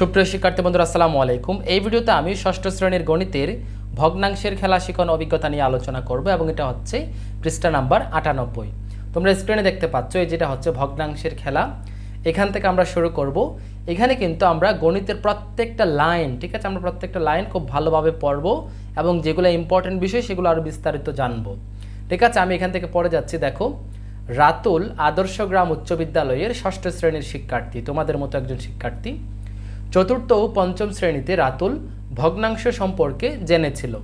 সুপ্রিয় শিক্ষার্থী বন্ধুরা, আসসালামু আলাইকুম। এই ভিডিওতে আমি ষষ্ঠ শ্রেণির গণিতের ভগ্নাংশের খেলা শিখন অভিজ্ঞতা নিয়ে আলোচনা করব এবং এটা হচ্ছে পৃষ্ঠা নাম্বার আটানব্বই। তোমরা স্ক্রিনে দেখতে পাচ্ছ, এই যেটা হচ্ছে ভগ্নাংশের খেলা। এখান থেকে আমরা শুরু করব। এখানে কিন্তু আমরা গণিতের প্রত্যেকটা লাইন ঠিক আছে? আমরা প্রত্যেকটা লাইন খুব ভালোভাবে পড়ব এবং যেগুলো ইম্পর্টেন্ট বিষয় সেগুলো আরও বিস্তারিত জানব। ঠিক আছে? আমি এখান থেকে পড়ে যাচ্ছি, দেখো। রাতুল আদর্শ গ্রাম উচ্চ বিদ্যালয়ের ষষ্ঠ শ্রেণির শিক্ষার্থী, তোমাদের মতো একজন শিক্ষার্থী। চতুর্থ ও পঞ্চম শ্রেণীতে রাতুল ভগ্নাংশ সম্পর্কে জেনেছিল।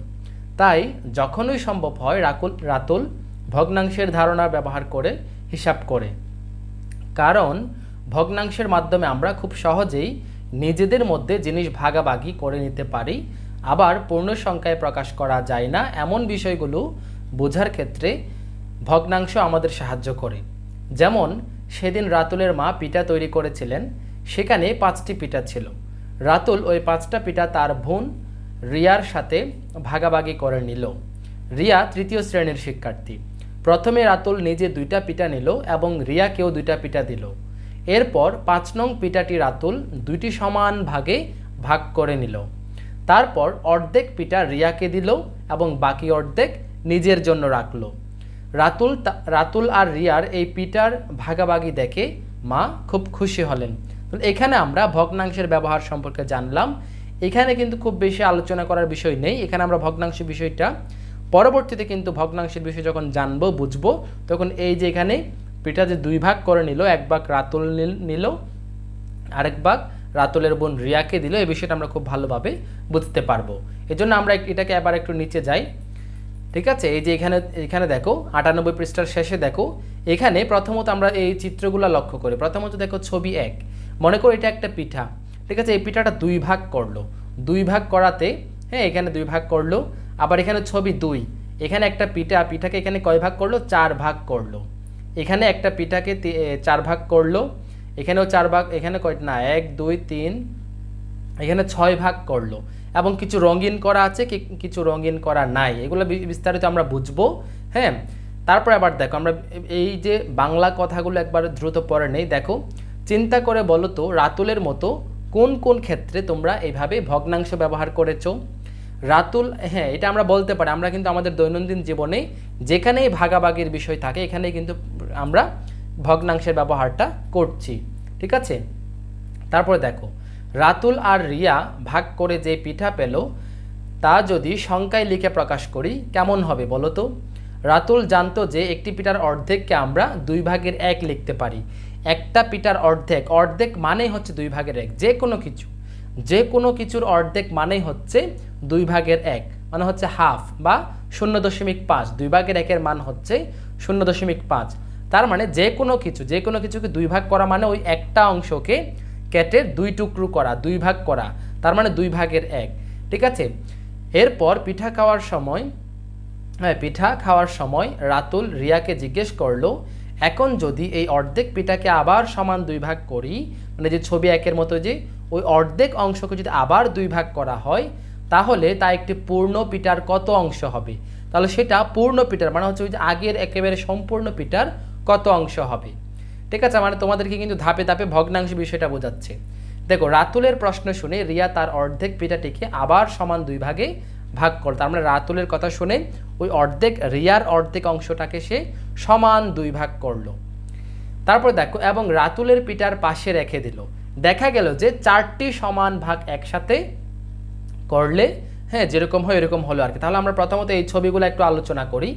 তাই যখনই সম্ভব হয় রাকুল, রাতুল ভগ্নাংশের ধারণা ব্যবহার করে হিসাব করে। কারণ ভগ্নাংশের মাধ্যমে আমরা খুব সহজেই নিজেদের মধ্যে জিনিস ভাগাভাগি করে নিতে পারি। আবার পূর্ণ সংখ্যায় প্রকাশ করা যায় না এমন বিষয়গুলো বোঝার ক্ষেত্রে ভগ্নাংশ আমাদের সাহায্য করে। যেমন সেদিন রাতুলের মা পিঠা তৈরি করেছিলেন সেখানে পাঁচটি পিঠা ছিল। রাতুল ওই পাঁচটা পিঠা তার বোন রিয়ার সাথে ভাগাভাগি করে নিল। রিয়া তৃতীয় শ্রেণির শিক্ষার্থী। প্রথমে রাতুল নিজে দুইটা পিঠা নিল এবং রিয়াকেও দুইটা পিঠা দিল। এরপর পাঁচ নং পিঠাটি রাতুল দুইটি সমান ভাগে ভাগ করে নিল। তারপর অর্ধেক পিঠা রিয়াকে দিল এবং বাকি অর্ধেক নিজের জন্য রাখল। রাতুল রাতুল আর রিয়ার এই পিটার ভাগাভাগি দেখে মা খুব খুশি হলেন। এখানে আমরা ভগ্নাংশের ব্যবহার সম্পর্কে জানলাম। এখানে কিন্তু খুব বেশি আলোচনা করার বিষয় নেই। এখানে আমরা ভগ্নাংশ বিষয়টা পরবর্তীতে কিন্তু ভগ্নাংশের বিষয় যখন জানব, বুঝব, তখন এই যে এখানে পিঠা যে দুই ভাগ করে নিল, এক ভাগ রাতুল নিল- নিল, আরেক ভাগ রাতুলের বোন রিয়াকে দিল, এই বিষয়টা আমরা খুব ভালোভাবে বুঝতে পারব। এজন্য আমরা এটাকে আবার একটু নিচে যাই। ঠিক আছে? এই যে এখানে এখানে দেখো, আটানব্বই পৃষ্ঠার শেষে দেখো, এখানে প্রথমত আমরা এই চিত্রগুলো লক্ষ্য করি। প্রথমত দেখো ছবি এক। মনে করো এটা একটা পিঠা। ঠিক আছে, এই পিঠাটা দুই ভাগ করল। দুই ভাগ করাতে হ্যাঁ এখানে দুই ভাগ করল, আবার এখানে ছবি দুই। এখানে একটা পিঠা পিঠাকে এখানে কয় ভাগ করল? চার ভাগ করল। এখানে একটা পিঠাকে চার ভাগ করল। এখানেও চার ভাগ, এখানে কয়, না, এক, দুই, তিন, এখানে ছয় ভাগ করল। এবং কিছু রঙিন করা আছে কিছু রঙিন করা নাই। এগুলো বিস্তারিত আমরা বুঝব হ্যাঁ? তারপরে আবার দেখো, আমরা এই যে বাংলা কথাগুলো একবার দ্রুত পরে নেই। দেখো চিন্তা করে বলো তো, রাতুলের মতো কোন কোন ক্ষেত্রে তোমরা এইভাবে ভগ্নাংশ ব্যবহার করেছ? রাতুল হ্যাঁ এটা আমরা বলতে পারি, আমরা কিন্তু আমাদের দৈনন্দিন জীবনে যেখানেই ভাগাভাগির বিষয় থাকে, এখানেই কিন্তু আমরা ভগ্নাংশের ব্যবহারটা করছি, ঠিক আছে? তারপরে দেখো, রাতুল আর রিয়া ভাগ করে যে পিঠা পেল, তা যদি সংখ্যায় লিখে প্রকাশ করি, কেমন হবে বলো তো? রাতুল জানতো যে একটি পিঠার অর্ধেককে আমরা দুই ভাগের এক লিখতে পারি। একটা পিঠার অর্ধেক অর্ধেক মানেই হচ্ছে দুই ভাগের এক, যে কোনো কিছু। যে কোনো কিছুর অর্ধেক মানেই হচ্ছে দুই ভাগের এক মানে হচ্ছে হাফ বা শূন্য দশমিক পাঁচ, দুই ভাগের একের মান হচ্ছে শূন্য দশমিক পাঁচ। তার মানে যে কোনো কিছু, যে কোনো কিছুকে দুই ভাগ করা মানে ওই একটা অংশকে কেটে দুই টুকরো করা, দুই ভাগ করা, তার মানে দুই ভাগের এক। ঠিক আছে? এরপর পিঠা খাওয়ার সময় হ্যাঁ পিঠা খাওয়ার সময় রাতুল রিয়াকে জিজ্ঞেস করল এখন যদি এই অর্ধেক পিঠাকে আবার সমান দুই ভাগ করি মানে যে ছবি একের মতো যে, ওই অর্ধেক অংশকে যদি আবার দুই ভাগ করা হয়, তাহলে তা একটি পূর্ণ পিঠার কত অংশ হবে? তাহলে সেটা পূর্ণ পিটার মানে হচ্ছে ওই যে আগের একেবারে সম্পূর্ণ পিঠার কত অংশ হবে? ঠিক আছে মানে তোমাদেরকে কিন্তু ধাপে ধাপে ভগ্নাংশ বিষয়টা বোঝাচ্ছে। দেখো, রাতুলের প্রশ্ন শুনে রিয়া তার অর্ধেক পিঠাটিকে আবার সমান দুই ভাগে ভাগ করল তার মানে রাতুলের কথা শুনে ওই অর্ধেক রিয়ার অর্ধেক অংশটাকে সে সমান দুই ভাগ করল। তারপর দেখো, এবং রাতুলের পিঠার পাশে রেখে দিল। দেখা গেল যে চারটি সমান ভাগ একসাথে করলে হ্যাঁ যেরকম হয় এরকম হলো আর কি। তাহলে আমরা প্রথমত এই ছবিগুলো একটু আলোচনা করি।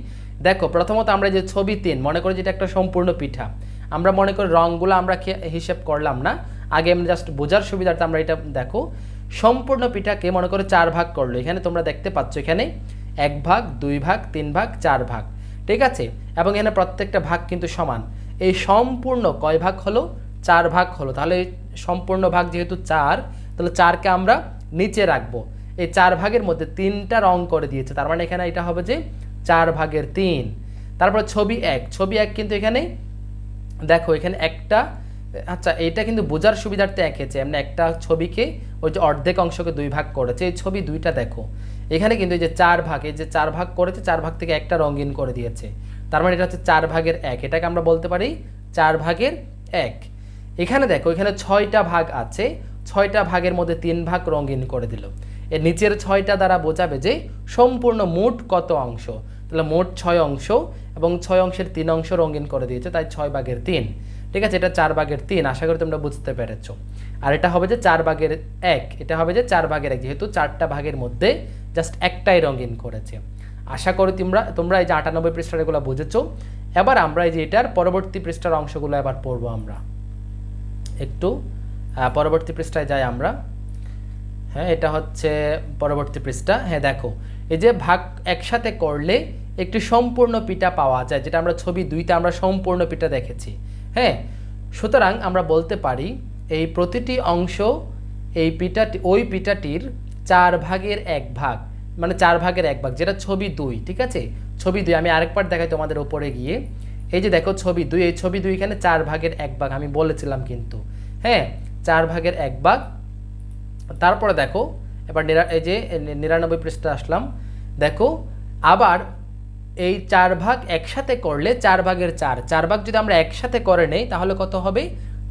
দেখো, প্রথমত আমরা যে ছবি তিন, মনে করি যেটা একটা সম্পূর্ণ পিঠা। আমরা মনে করি রঙগুলো আমরা হিসেব করলাম না। আগে এমনি জাস্ট বোঝার সুবিধার্থে আমরা এটা দেখো। সম্পূর্ণ পিঠাকে মনে করে চার ভাগ করল। এখানে তোমরা দেখতে পাচ্ছ এখানে এক ভাগ, দুই ভাগ, তিন ভাগ, চার ভাগ। ঠিক আছে? এবং এখানে প্রত্যেকটা ভাগ কিন্তু সমান। এই সম্পূর্ণ কয় ভাগ হলো? চার ভাগ হলো। তাহলে সম্পূর্ণ ভাগ যেহেতু চার, তাহলে চারকে আমরা নিচে রাখব। এই চার ভাগের মধ্যে তিনটা রং করে দিয়েছে। তার মানে এখানে এটা হবে যে চার ভাগের তিন। তারপর ছবি এক। ছবি এক কিন্তু এখানে দেখো, এখানে একটা আচ্ছা এটা কিন্তু বোঝার সুবিধার্থে এঁকেছে এমনি একটা ছবিকে ওই যে অর্ধেক অংশকে দুই ভাগ করেছে। এই ছবি দুইটা দেখো। এখানে কিন্তু এই যে চার ভাগ, এই যে চার ভাগ করেছে, চার ভাগ থেকে একটা রঙিন করে দিয়েছে। তার মানে এটা হচ্ছে চার ভাগের এক। এটাকে আমরা বলতে পারি চার ভাগের এক। এখানে দেখো, এখানে ছয়টা ভাগ আছে। ছয়টা ভাগের মধ্যে তিন ভাগ রঙিন করে দিল। এর নিচের ছয়টা দ্বারা বোঝাবে যে সম্পূর্ণ মোট কত অংশ? তাহলে মোট ছয় অংশ এবং ছয় অংশের তিন অংশ রঙিন করে দিয়েছে, তাই ছয় ভাগের তিন। ঠিক আছে, এটা চার ভাগের তিন, আশা করি তোমরা বুঝতে পেরেছ। আর এটা হবে যে চার ভাগের এক, এটা হবে যে চার ভাগের এক, যেহেতু চারটা ভাগের মধ্যে জাস্ট একটাই রঙিন করেছে। আশা করি তোমরা তোমরা এই যে আটানব্বই পৃষ্ঠার এগুলো বুঝেছ। এবার আমরা এই যে এটার পরবর্তী পৃষ্ঠার অংশগুলো এবার পড়ব আমরা। একটু পরবর্তী পৃষ্ঠায় যাই আমরা। হ্যাঁ এটা হচ্ছে পরবর্তী পৃষ্ঠা। হ্যাঁ দেখো, এই যে ভাগ একসাথে করলে একটি সম্পূর্ণ পিঠা পাওয়া যায়, যেটা আমরা ছবি দুইটা আমরা সম্পূর্ণ পিঠা দেখেছি। হ্যাঁ সুতরাং আমরা বলতে পারি এই প্রতিটি অংশ এই পিঠাটি ওই পিঠাটির চার ভাগের এক ভাগ মানে চার ভাগের এক ভাগ, যেটা ছবি দুই, ঠিক আছে? ছবি দুই, আমি আরেকবার দেখাই তোমাদের ওপরে গিয়ে। এই যে দেখো ছবি দুই, এই ছবি দুই এখানে চার ভাগের এক ভাগ, আমি বলেছিলাম কিন্তু। হ্যাঁ চার ভাগের এক ভাগ। তারপরে দেখো, এবার এই যে নিরানব্বই পৃষ্ঠা আসলাম। দেখো, আবার এই চার ভাগ একসাথে করলে চার ভাগের চার। চার ভাগ যদি আমরা একসাথে করে নেই, তাহলে কত হবে?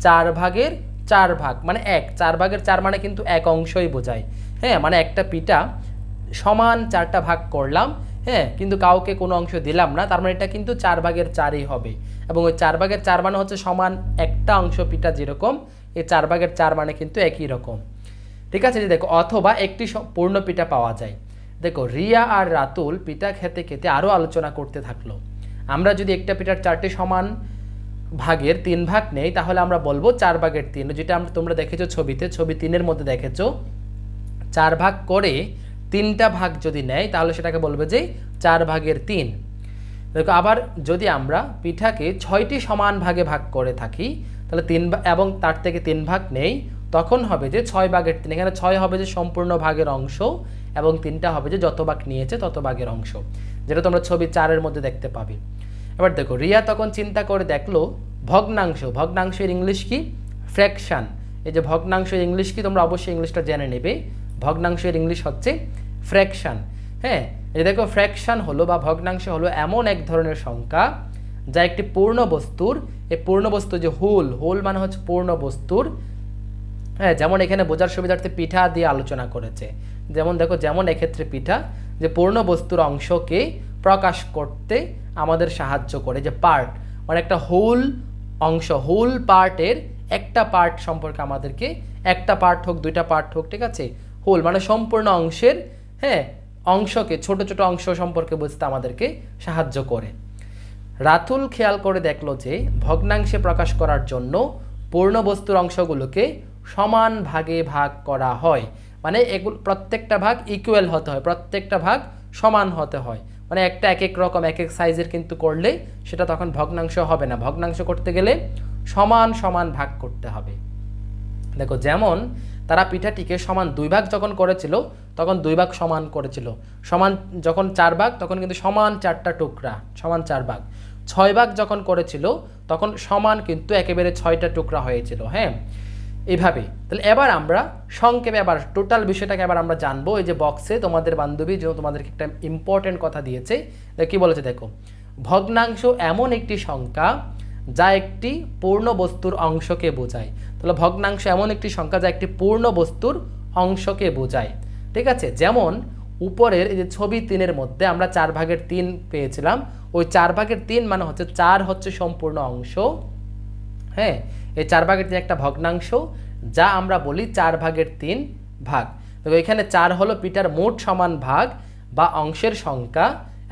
চার ভাগের চার ভাগ মানে এক। চার ভাগের চার মানে কিন্তু এক অংশই বোঝায়। হ্যাঁ মানে একটা পিঠা সমান চারটা ভাগ করলাম হ্যাঁ কিন্তু কাউকে কোনো অংশ দিলাম না, তার মানে এটা কিন্তু চার ভাগের চারই হবে। এবং ওই চার ভাগের চার মানে হচ্ছে সমান একটা অংশ পিঠা যেরকম, এই চার ভাগের চার মানে কিন্তু একই রকম। ঠিক আছে, যে দেখো, অথবা একটি পূর্ণ পিঠা পাওয়া যায়। দেখো, রিয়া আর রাতুল পিঠা খেতে খেতে আরও আলোচনা করতে থাকল। আমরা যদি একটা পিঠার চারটি সমান ভাগের তিন ভাগ নেই, তাহলে আমরা বলব চার ভাগের তিন। যেটা আমরা তোমরা দেখেছ ছবিতে, ছবি তিনের মধ্যে দেখেছ। চার ভাগ করে তিনটা ভাগ যদি নেয়, তাহলে সেটাকে বলবে যে চার ভাগের তিন। দেখো, আবার যদি আমরা পিঠাকে ছয়টি সমান ভাগে ভাগ করে থাকি, তাহলে তিন এবং তার থেকে তিন ভাগ নেই, তখন হবে যে ছয় ভাগের তিন। এখানে ছয় হবে যে সম্পূর্ণ ভাগের অংশ। এবং তিনটা হবে যে যত ভাগ নিয়েছে তত ভাগের অংশ, যেটা তোমরা ছবি চারের মধ্যে দেখতে পাবে। এবার দেখো, রিয়া তখন চিন্তা করে দেখল, ভগ্নাংশ ভগ্নাংশের ইংলিশ কি? ফ্র্যাকশন এই যে ভগ্নাংশের ইংলিশ কি? তোমরা অবশ্যই ইংলিশটা জেনে নেবে। ভগ্নাংশের ইংলিশ হচ্ছে ফ্র্যাকশন হ্যাঁ এই দেখো ফ্র্যাকশন হলো বা ভগ্নাংশ হলো এমন এক ধরনের সংখ্যা, যা একটি পূর্ণ বস্তুর, এই পূর্ণ বস্তু যে হোল হোল মানে হচ্ছে পূর্ণ বস্তুর হ্যাঁ যেমন এখানে বোঝার সুবিধার্থে পিঠা দিয়ে আলোচনা করেছে। যেমন দেখো, যেমন এক্ষেত্রে পিঠা, যে পূর্ণ বস্তুর অংশকে প্রকাশ করতে আমাদের সাহায্য করে, যে পার্ট মানে একটা হোল অংশ হোল পার্টের একটা পার্ট সম্পর্কে আমাদেরকে, একটা পার্ট হোক, দুইটা পার্ট হোক, ঠিক আছে? হোল মানে সম্পূর্ণ অংশের হ্যাঁ অংশকে, ছোট ছোট অংশ সম্পর্কে বুঝতে আমাদেরকে সাহায্য করে। রাতুল খেয়াল করে দেখল যে, ভগ্নাংশে প্রকাশ করার জন্য পূর্ণ বস্তুর অংশগুলোকে সমান ভাগে ভাগ করা হয়। মানে এগুলো প্রত্যেকটা ভাগ ইকুয়াল হতে হয়, প্রত্যেকটা ভাগ সমান হতে হয়। মানে একটা এক এক রকম এক এক সাইজের কিন্তু করলে সেটা তখন ভগ্নাংশ হবে না। ভগ্নাংশ করতে গেলে সমান সমান ভাগ করতে হবে। দেখো, যেমন তারা পিঠাটিকে সমান দুই ভাগ যখন করেছিল, তখন দুই ভাগ সমান করেছিল। সমান যখন চার ভাগ, তখন কিন্তু সমান চারটা টুকরা, সমান চার ভাগ। ছয় ভাগ যখন করেছিল, তখন সমান কিন্তু একেবারে ছয়টা টুকরা হয়েছিল হ্যাঁ? এইভাবে তাহলে এবার আমরা সংক্ষেপে এবার টোটাল বিষয়টাকে এবার আমরা জানব। এই যে বক্সে তোমাদের বান্ধবী যে তোমাদেরকে একটা ইম্পর্টেন্ট কথা দিয়েছে কি বলেছে দেখো, ভগ্নাংশ এমন একটি সংখ্যা যা একটি পূর্ণ বস্তুর অংশকে বোঝায়। তাহলে ভগ্নাংশ এমন একটি সংখ্যা যা একটি পূর্ণ বস্তুর অংশকে বোঝায়। ঠিক আছে? যেমন উপরের এই যে ছবি তিনের মধ্যে আমরা চার ভাগের তিন পেয়েছিলাম। ওই চার ভাগের তিন মানে হচ্ছে চার হচ্ছে সম্পূর্ণ অংশ। হ্যাঁ? এই চার ভাগের তিন একটা ভগ্নাংশ, যা আমরা বলি চার ভাগের তিন ভাগ। তো এখানে চার হলো পিটার মোট সমান ভাগ বা অংশের সংখ্যা,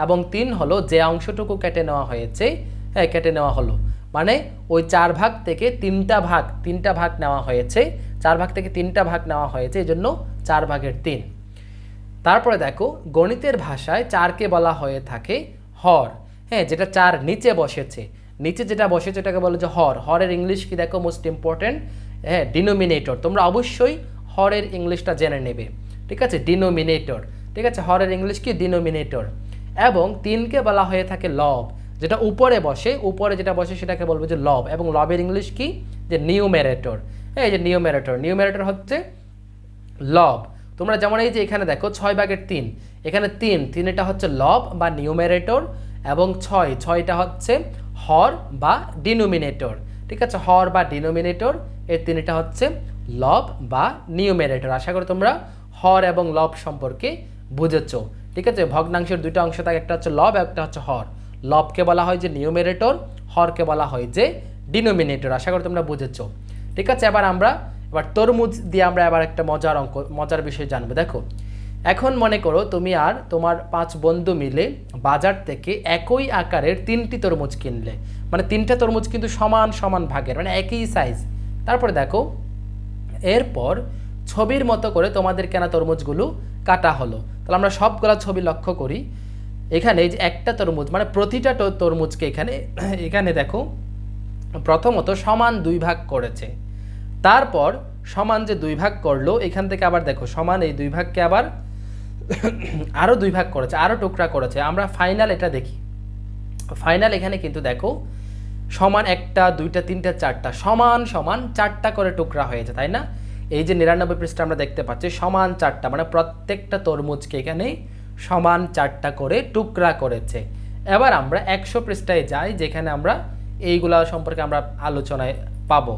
এবং তিন হলো যে অংশটুকু কেটে নেওয়া হয়েছে হ্যাঁ কেটে নেওয়া হলো। মানে ওই চার ভাগ থেকে তিনটা ভাগ তিনটা ভাগ নেওয়া হয়েছে, চার ভাগ থেকে তিনটা ভাগ নেওয়া হয়েছে এই জন্য চার ভাগের তিন। তারপরে দেখো, গণিতের ভাষায় চারকে বলা হয়ে থাকে হর হ্যাঁ যেটা চার নিচে বসেছে। নিচে যেটা বসে এটাকে বলে যে হর। হরের ইংলিশ কি দেখো মোস্ট ইম্পর্টেন্ট হ্যাঁ ডিনোমিনেটর তোমরা অবশ্যই হরের ইংলিশটা জেনে নেবে। ঠিক আছে? ডিনোমিনেটর ঠিক আছে? হরের ইংলিশ কি? ডিনোমিনেটর এবং তিনকে বলা হয়ে থাকে লব যেটা উপরে বসে, উপরে যেটা বসে সেটাকে বলব যে লব এবং লবের ইংলিশ কি? যে নিউমেরেটর হ্যাঁ এই যে নিউমেরেটর নিউমেরেটর হচ্ছে লব তোমরা যেমন এই যে এখানে দেখো, ছয় ভাগের তিন। এখানে তিন। তিন এটা হচ্ছে লব বা নিউমেরেটর এবং ছয়। ছয়টা হচ্ছে হর বা ডিনোমিনেটর। ঠিক আছে? হর বা ডিনোমিনেটর এর তিনটা হচ্ছে লব বা নিউমেরেটর। আশা করি তোমরা হর এবং লব সম্পর্কে বুঝেছ। ঠিক আছে? ভগ্নাংশের দুটো অংশ থাকে, একটা হচ্ছে লব, একটা হচ্ছে হর। লবকে বলা হয় যে নিউমেরেটর, হরকে বলা হয় যে ডিনোমিনেটর। আশা করি তোমরা বুঝেছ। ঠিক আছে? এবার আমরা, এবার তরমুজ দিয়ে আমরা এবার একটা মজার অঙ্ক, মজার বিষয় জানব। দেখো এখন মনে করো তুমি আর তোমার পাঁচ বন্ধু মিলে বাজার থেকে একই আকারের তিনটি তরমুজ কিনলে। মানে তিনটা তরমুজ কিন্তু সমান সমান ভাগের মানে একই সাইজ তারপরে দেখো, এরপর ছবির মতো করে তোমাদের কেনা তরমুজগুলো কাটা হলো। তাহলে আমরা সবগুলা ছবি লক্ষ্য করি। এখানে যে একটা তরমুজ মানে প্রতিটা তরমুজকে এখানে এখানে দেখো, প্রথমত সমান দুই ভাগ করেছে। তারপর সমান যে দুই ভাগ করল, এখান থেকে আবার দেখো, সমান এই দুই ভাগকে আবার আরও দুই ভাগ করেছে আরও টুকরা করেছে। আমরা ফাইনাল এটা দেখি। ফাইনাল এখানে কিন্তু দেখো, সমান একটা, দুইটা, তিনটা, চারটা, সমান সমান চারটা করে টুকরা হয়েছে, তাই না? এই যে নিরানব্বই পৃষ্ঠা আমরা দেখতে পাচ্ছি, সমান চারটা মানে প্রত্যেকটা তরমুজকে এখানে সমান চারটা করে টুকরা করেছে। এবার আমরা একশো পৃষ্ঠায় যাই, যেখানে আমরা এইগুলা সম্পর্কে আমরা আলোচনায় পাবো।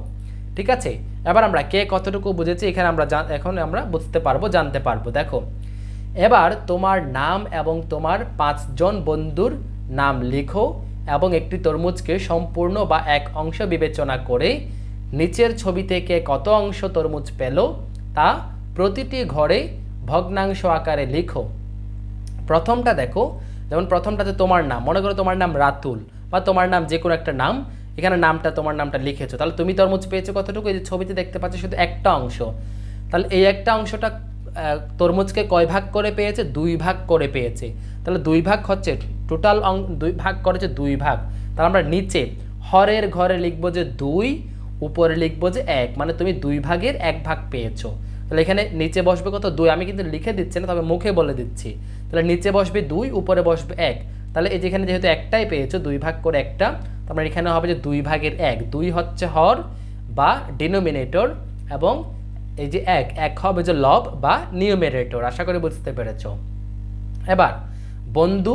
ঠিক আছে? এবার আমরা কে কতটুকু বুঝেছি, এখানে আমরা এখন আমরা বুঝতে পারব, জানতে পারব। দেখো এবার তোমার নাম এবং তোমার পাঁচজন বন্ধুর নাম লিখো এবং একটি তরমুজকে সম্পূর্ণ বা এক অংশ বিবেচনা করে নিচের ছবি থেকে কত অংশ তরমুজ পেল তা প্রতিটি ঘরে ভগ্নাংশ আকারে লিখো। প্রথমটা দেখো, যেমন প্রথমটাতে তোমার নাম, মনে করো তোমার নাম রাতুল বা তোমার নাম যে কোনো একটা নাম, এখানে নামটা, তোমার নামটা লিখেছো। তাহলে তুমি তরমুজ পেয়েছ কতটুকু? এই যে ছবিতে দেখতে পাচ্ছ শুধু একটা অংশ। তাহলে এই একটা অংশটা তরমুজকে কয় ভাগ করে পেয়েছে? দুই ভাগ করে পেয়েছে। তাহলে দুই ভাগ হচ্ছে টোটাল দুই ভাগ করেছে দুই ভাগ। তাহলে আমরা নিচে হরের ঘরে লিখব যে দুই, উপরে লিখব যে এক। মানে তুমি দুই ভাগের এক ভাগ পেয়েছ। তাহলে এখানে নিচে বসবে কত? দুই। আমি কিন্তু লিখে দিচ্ছি না, তবে মুখে বলে দিচ্ছি। তাহলে নিচে বসবে দুই, উপরে বসবে এক। তাহলে এই যেখানে যেহেতু একটাই পেয়েছ, দুই ভাগ করে একটা তারপরে এখানে হবে যে দুই ভাগের এক। দুই হচ্ছে হর বা ডিনোমিনেটর এবং এই যে এক এক হবে যে লব বা নিউমেরেটর, আশা করি বুঝতে পেরেছ। এবার, বন্ধু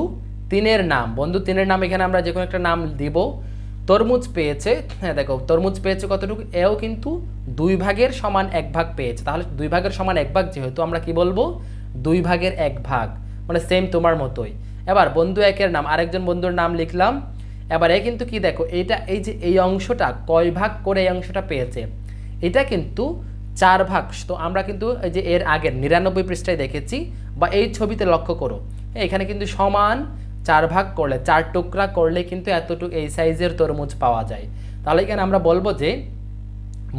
তিনের নাম, বন্ধু তিনের নাম এখানে আমরা যে কোনো একটা নাম দিব। তরমুজ পেয়েছে হ্যাঁ দেখো, তরমুজ পেয়েছে কতটুকু? এও কিন্তু দুই ভাগের সমান এক ভাগ পেয়েছে। তাহলে দুই ভাগের সমান এক ভাগ যেহেতু আমরা কি বলব? দুই ভাগের এক ভাগ মানে সেম তোমার মতোই। এবার, বন্ধু একের নাম, আরেকজন বন্ধুর নাম লিখলাম। এবার এ কিন্তু কি দেখো, এইটা, এই যে এই অংশটা, কয় ভাগ করে এই অংশটা পেয়েছে? এটা কিন্তু চার ভাগ। তো আমরা কিন্তু যে এর আগের নিরানব্বই পৃষ্ঠায় দেখেছি, বা এই ছবিতে লক্ষ্য করো, এখানে কিন্তু সমান চার ভাগ করলে, চার টুকরা করলে কিন্তু এতটুকু এই সাইজের তরমুজ পাওয়া যায়। তাহলে এখানে আমরা বলব যে,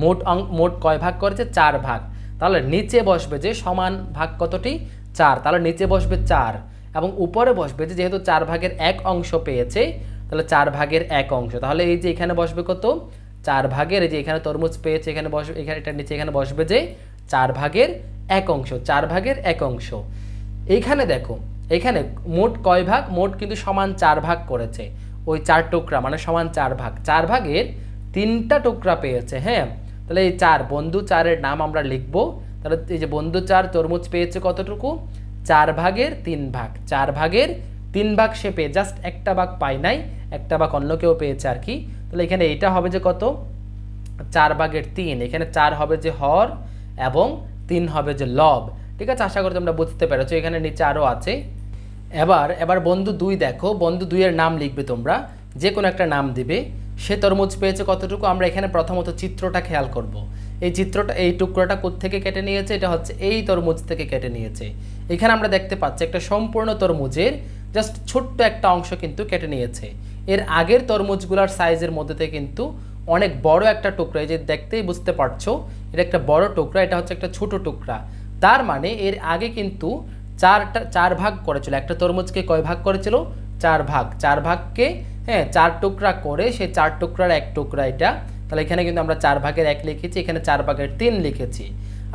মোট মোট কয় ভাগ করেছে? চার ভাগ। তাহলে নিচে বসবে যে সমান ভাগ কতটি? চার। তাহলে নিচে বসবে চার এবং উপরে বসবে যে যেহেতু চার ভাগের এক অংশ পেয়েছে, তাহলে চার ভাগের এক অংশ। তাহলে এই যে এখানে বসবে কত? চার ভাগের এই যে এখানে তরমুজ পেয়েছে, এখানে বসবে এখানে এটা নিচে, এখানে বসবে যে চার ভাগের এক অংশ, চার ভাগের এক অংশ। এইখানে দেখো, এখানে মোট কয় ভাগ? মোট কিন্তু সমান চার ভাগ করেছে। ওই চার টুকরা মানে সমান চার ভাগ। চার ভাগের তিনটা টুকরা পেয়েছে হ্যাঁ? তাহলে এই চার, বন্ধু চারের নাম আমরা লিখব। তাহলে এই যে বন্ধু চার, তরমুজ পেয়েছে কতটুকু? চার ভাগের তিন ভাগ। চার ভাগের তিন ভাগ সে পেয়ে, জাস্ট একটা ভাগ পায় নাই, একটা ভাগ অন্য কেউ পেয়েছে আর কি। তাহলে এখানে এইটা হবে যে কত? চার ভাগের তিন। এখানে চার হবে যে হর এবং তিন হবে যে লব। ঠিক আছে? আশা করি তোমরা বুঝতে পেরেছ। এখানে নিচে আরও আছে। এবার এবার বন্ধু দুই দেখো। বন্ধু দুইয়ের নাম লিখবে তোমরা। যে কোনো একটা নাম দিবে। সে তরমুজ পেয়েছে কতটুকু? আমরা এখানে প্রথমত চিত্রটা খেয়াল করব। এই চিত্রটা, এই টুকরোটা থেকে কেটে নিয়েছে? এটা হচ্ছে এই তরমুজ থেকে কেটে নিয়েছে। এখানে আমরা দেখতে পাচ্ছি একটা সম্পূর্ণ তরমুজের জাস্ট ছোট্ট একটা অংশ কিন্তু কেটে নিয়েছে। এর আগের তরমুজগুলোর সাইজের মধ্যে কিন্তু অনেক বড় একটা টুকরা যে দেখতেই বুঝতে পারছ, এটা একটা বড় টুকরা, এটা হচ্ছে একটা ছোট টুকরা। তার মানে এর আগে কিন্তু চারটা, চার ভাগ করেছিল। একটা তরমুজকে কয় ভাগ করেছিল? চার ভাগ। চার ভাগকে হ্যাঁ চার টুকরা করে সেই চার টুকরার এক টুকরা এটা। তাহলে এখানে কিন্তু আমরা চার ভাগের এক লিখেছি, এখানে চার ভাগের তিন লিখেছি।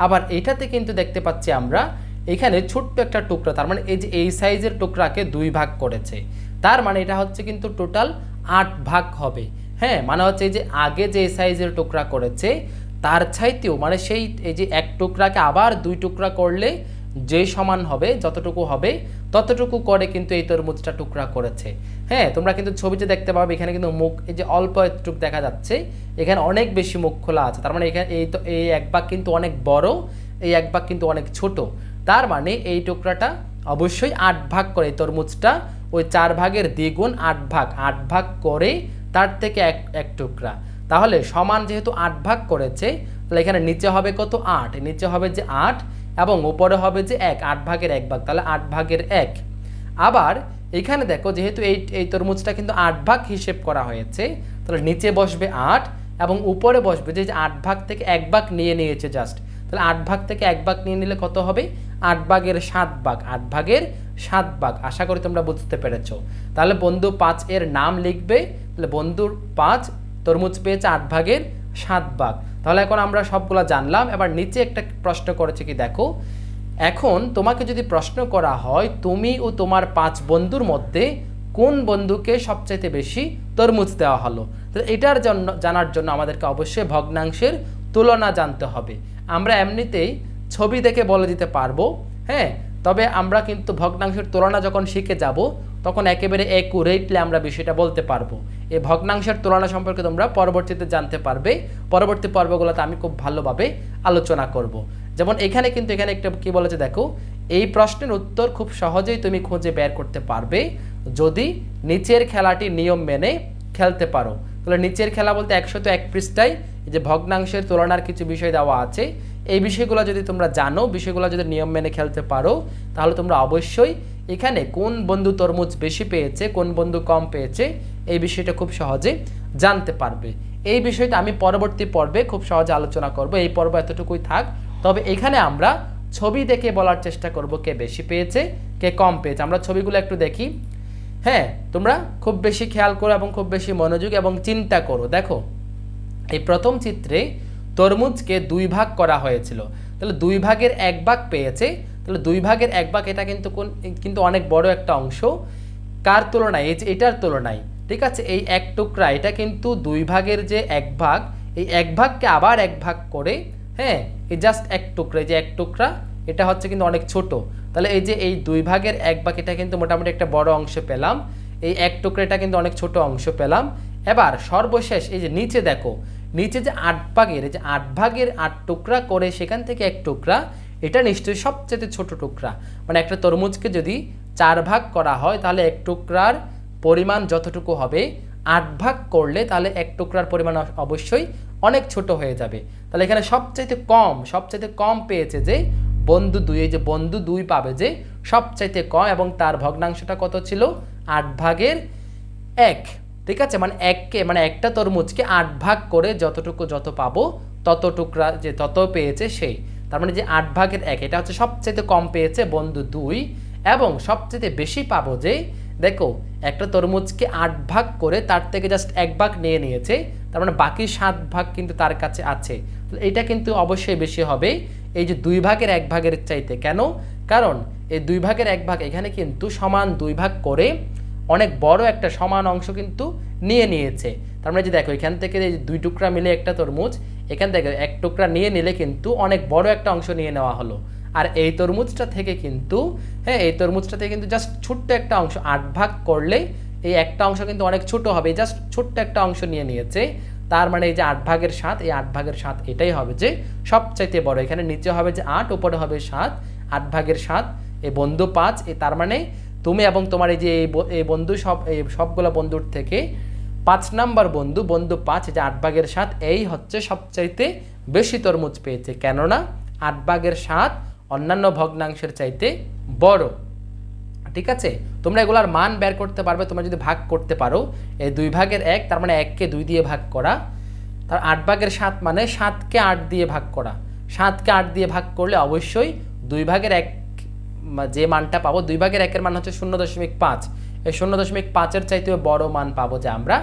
আবার এটাতে কিন্তু দেখতে পাচ্ছি আমরা, এখানে ছোট্ট একটা টুকরা, তার মানে এই যে এই সাইজের টুকরাকে দুই ভাগ করেছে। তার মানে এটা হচ্ছে কিন্তু টোটাল আট ভাগ হবে। হ্যাঁ মানে হচ্ছে এই যে আগে যে সাইজের টুকরা করেছে, তার চাইতেও মানে সেই এই যে এক টুকরাকে আবার দুই টুকরা করলে যে সমান হবে, যতটুকু হবে, ততটুকু করে কিন্তু এই তরমুজটা টুকরা করেছে। হ্যাঁ তোমরা কিন্তু ছবিতে দেখতে পাবে, এখানে কিন্তু মুখ, এই যে অল্প একটুক দেখা যাচ্ছে, এখানে অনেক বেশি মুখ খোলা আছে। তার মানে এখানে এই তো, এই এক ভাগ কিন্তু অনেক বড়, এই এক ভাগ কিন্তু অনেক ছোট। তার মানে এই টুকরাটা অবশ্যই আট ভাগ করে এই তরমুজটা ওই চার ভাগের দ্বিগুণ আট ভাগ। আট ভাগ করে তার থেকে এক এক টুকরা। তাহলে সমান যেহেতু আট ভাগ করেছে, তাহলে এখানে নিচে হবে কত? আট। নিচে হবে যে আট এবং উপরে হবে যে এক। আট ভাগের এক ভাগ। তাহলে আট ভাগের এক। আবার এখানে দেখো যেহেতু এই এই তরমুজটা কিন্তু আট ভাগ হিসেব করা হয়েছে, তাহলে নিচে বসবে আট এবং উপরে বসবে যে আট ভাগ থেকে এক ভাগ নিয়ে নিয়েছে জাস্ট তাহলে আট ভাগ থেকে এক ভাগ নিয়ে নিলে কত হবে? আট ভাগের সাত ভাগ, আট ভাগের সাত ভাগ। আশা করি তোমরা বুঝতে পেরেছ। তাহলে বন্ধু পাঁচ এর নাম লিখবে। তাহলে বন্ধুর পাঁচ, তরমুজ পেয়েছে আট ভাগের সাত ভাগ। তাহলে এখন আমরা সবগুলা জানলাম। এবার নিচে একটা প্রশ্ন করেছে কি, দেখো, এখন তোমাকে যদি প্রশ্ন করা হয়, তুমি ও তোমার পাঁচ বন্ধুর মধ্যে কোন বন্ধুকে সবচাইতে বেশি তরমুজ দেওয়া হলো? তো এটার জন্য, জানার জন্য আমাদেরকে অবশ্যই ভগ্নাংশের তুলনা জানতে হবে। আমরা এমনিতেই ছবি দেখে বলে দিতে পারব হ্যাঁ? তবে আমরা কিন্তু ভগ্নাংশের তুলনা যখন শিখে যাব, তখন একেবারে একুরেটলি আমরা বিষয়টা বলতে পারব। এই ভগ্নাংশের তুলনা সম্পর্কে তোমরা পরবর্তীতে জানতে পারবে। পরবর্তী পর্বগুলোতে আমি খুব ভালোভাবে আলোচনা করব। যেমন এখানে কিন্তু এখানে একটা কি বলেছে দেখো, এই প্রশ্নের উত্তর খুব সহজেই তুমি খুঁজে বের করতে পারবে যদি নিচের খেলাটি নিয়ম মেনে খেলতে পারো। তাহলে নিচের খেলা বলতে একশো তো এক পৃষ্ঠায় যে ভগ্নাংশের তুলনার কিছু বিষয় দেওয়া আছে, এই বিষয়গুলো যদি তোমরা জানো, বিষয়গুলো যদি নিয়ম মেনে খেলতে পারো, তাহলে তোমরা অবশ্যই এখানে কোন বন্ধু তরমুজ বেশি পেয়েছে, কোন বন্ধু কম পেয়েছে, এই বিষয়টা খুব সহজে জানতে পারবে। এই বিষয়টা আমি পরবর্তী পর্বে খুব সহজে আলোচনা করব, এই পর্ব এতটুকুই থাক। তবে এখানে আমরা ছবি দেখে বলার চেষ্টা করব কে বেশি পেয়েছে, কে কম পেয়েছে। আমরা ছবিগুলো একটু দেখি। হ্যাঁ তোমরা খুব বেশি খেয়াল করো এবং খুব বেশি মনোযোগ এবং চিন্তা করো। দেখো এই প্রথম চিত্রে তরমুজকে দুই ভাগ করা হয়েছিল। তাহলে দুই ভাগের এক ভাগ পেয়েছে। তাহলে দুই ভাগের এক ভাগ, এটা কিন্তু কোন, কিন্তু অনেক বড় একটা অংশ। কার তুলনায়? এই যে এটার তুলনায়, ঠিক আছে? এই এক টুকরা, এটা কিন্তু দুই ভাগের যে এক ভাগ, এই এক ভাগকে আবার এক ভাগ করে হ্যাঁ? এই জাস্ট এক টুকরা যে এক টুকরা, এটা হচ্ছে কিন্তু অনেক ছোট। তাহলে এই যে এই দুই ভাগের এক ভাগ, এটা কিন্তু মোটামুটি একটা বড় অংশ পেলাম। এই এক টুকরা এটা কিন্তু অনেক ছোট অংশ পেলাম। এবার সর্বশেষ, এই যে নিচে দেখো নিচে যে আট ভাগের যে আট ভাগের আট টুকরা করে সেখান থেকে এক টুকরা, এটা নিশ্চয়ই সবচেয়ে ছোট টুকরা। মানে একটা তরমুজকে যদি চার ভাগ করা হয়, তাহলে এক টুকরার পরিমাণ যতটুকু হবে, আট ভাগ করলে তাহলে এক টুকরার পরিমাণ অবশ্যই অনেক ছোট হয়ে যাবে। তাহলে এখানে সবচাইতে কম সবচাইতে কম পেয়েছে যে বন্ধু দুই যে বন্ধু দুই পাবে যে সবচাইতে কম এবং তার ভগ্নাংশটা কত ছিল? আট ভাগের এক। ঠিক আছে? মানে এককে মানে একটা তরমুজকে আট ভাগ করে যতটুকু যত পাবো, ততটুকরা যে তত পেয়েছে সেই। তার মানে যে আট ভাগের এক, এটা হচ্ছে সবচেয়ে কম পেয়েছে বন্ধু দুই, এবং সবচেয়ে বেশি পাবো যে, দেখো, একটা তরমুজকে আট ভাগ করে তার থেকে জাস্ট এক ভাগ নিয়ে নিয়েছে, তার মানে বাকি সাত ভাগ কিন্তু তার কাছে আছে। তো এটা কিন্তু অবশ্যই বেশি হবে, এই যে দুই ভাগের এক ভাগের চাইতে। কেন? কারণ এই দুই ভাগের এক ভাগ এখানে কিন্তু সমান দুই ভাগ করে অনেক বড় একটা সমান অংশ কিন্তু নিয়ে নিয়েছে। তার মানে যে দেখো, এখান থেকে দুই টুকরা মিলে একটা তরমুজ, এখান থেকে এক টুকরা নিয়ে নিলে কিন্তু অনেক বড় একটা অংশ নিয়ে নেওয়া হলো। আর এই তরমুজটা থেকে কিন্তু হ্যাঁ এই তরমুজটা থেকে কিন্তু জাস্ট ছোট্ট একটা অংশ, আট ভাগ করলে এই একটা অংশ কিন্তু অনেক ছোট হবে জাস্ট ছোট্ট একটা অংশ নিয়ে নিয়েছে। তার মানে এই যে আট ভাগের সাত, এই আট ভাগের সাত এটাই হবে যে সবচাইতে বড়। এখানে নিচে হবে যে আট উপরে হবে সাত, আট ভাগের সাত, এই বন্ধু পাঁচ এই তার মানে তুমি এবং তোমার এই যে এই বন্ধু সব, এই সবগুলো বন্ধুর থেকে পাঁচ নাম্বার বন্ধু বন্ধু পাঁচ যে আট ভাগের সাত, এই হচ্ছে সবচাইতে বেশি তরমুজ পেয়েছে। কেননা আট ভাগের সাত অন্যান্য ভগ্নাংশের চাইতে বড়। ঠিক আছে? তোমরা এগুলার মান বের করতে পারবে, তোমরা যদি ভাগ করতে পারো, এই দুই ভাগের এক, তার মানে এককে দুই দিয়ে ভাগ করা, তার আট ভাগের সাত মানে সাতকে আট দিয়ে ভাগ করা। সাতকে আট দিয়ে ভাগ করলে অবশ্যই দুই ভাগের এক যে মানটা পাবো, দুই ভাগের একের মান হচ্ছে শূন্য দশমিক পাঁচ। এই শূন্য দশমিক পাঁচের চাইতে বড় মান পাবো যে আমরা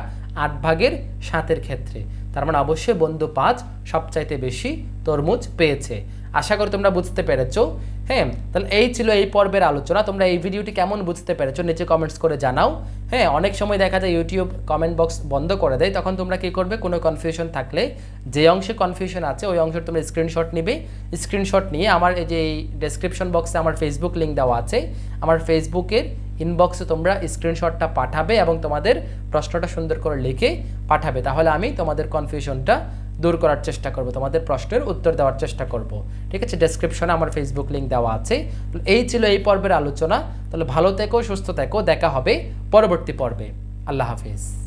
আট ভাগের সাতের ক্ষেত্রে। তার মানে অবশ্যই বন্ধু পাঁচ সবচাইতে বেশি তরমুজ পেয়েছে। আশা করি তোমরা বুঝতে পেরেছ। হ্যাঁ তাহলে এই ছিল এই পর্বের আলোচনা। তোমরা এই ভিডিওটি কেমন বুঝতে পেরেছ, নিচে কমেন্টস করে জানাও। হ্যাঁ অনেক সময় দেখা যায় ইউটিউব কমেন্ট বক্স বন্ধ করে দেয়, তখন তোমরা কি করবে? কোনো কনফিউশন থাকলে, যে অংশে কনফিউশন আছে, ওই অংশের তোমরা স্ক্রিনশট নিবে। স্ক্রিনশট নিয়ে আমার এই যে ডেসক্রিপশন বক্সে আমার ফেসবুক লিঙ্ক দেওয়া আছে, আমার ফেসবুকের ইনবক্সে তোমরা স্ক্রিনশটটা পাঠাবে এবং তোমাদের প্রশ্নটা সুন্দর করে লিখে পাঠাবে। তাহলে আমি তোমাদের কনফিউশনটা দূর করার চেষ্টা করব, তোমাদের প্রশ্নের উত্তর দেওয়ার চেষ্টা করব। ঠিক আছে? ডেসক্রিপশনে আমার ফেসবুক লিঙ্ক দেওয়া আছে। এই ছিল এই পর্বের আলোচনা। তাহলে ভালো থেকো, সুস্থ থেকো। দেখা হবে পরবর্তী পর্বে। আল্লাহ হাফিজ।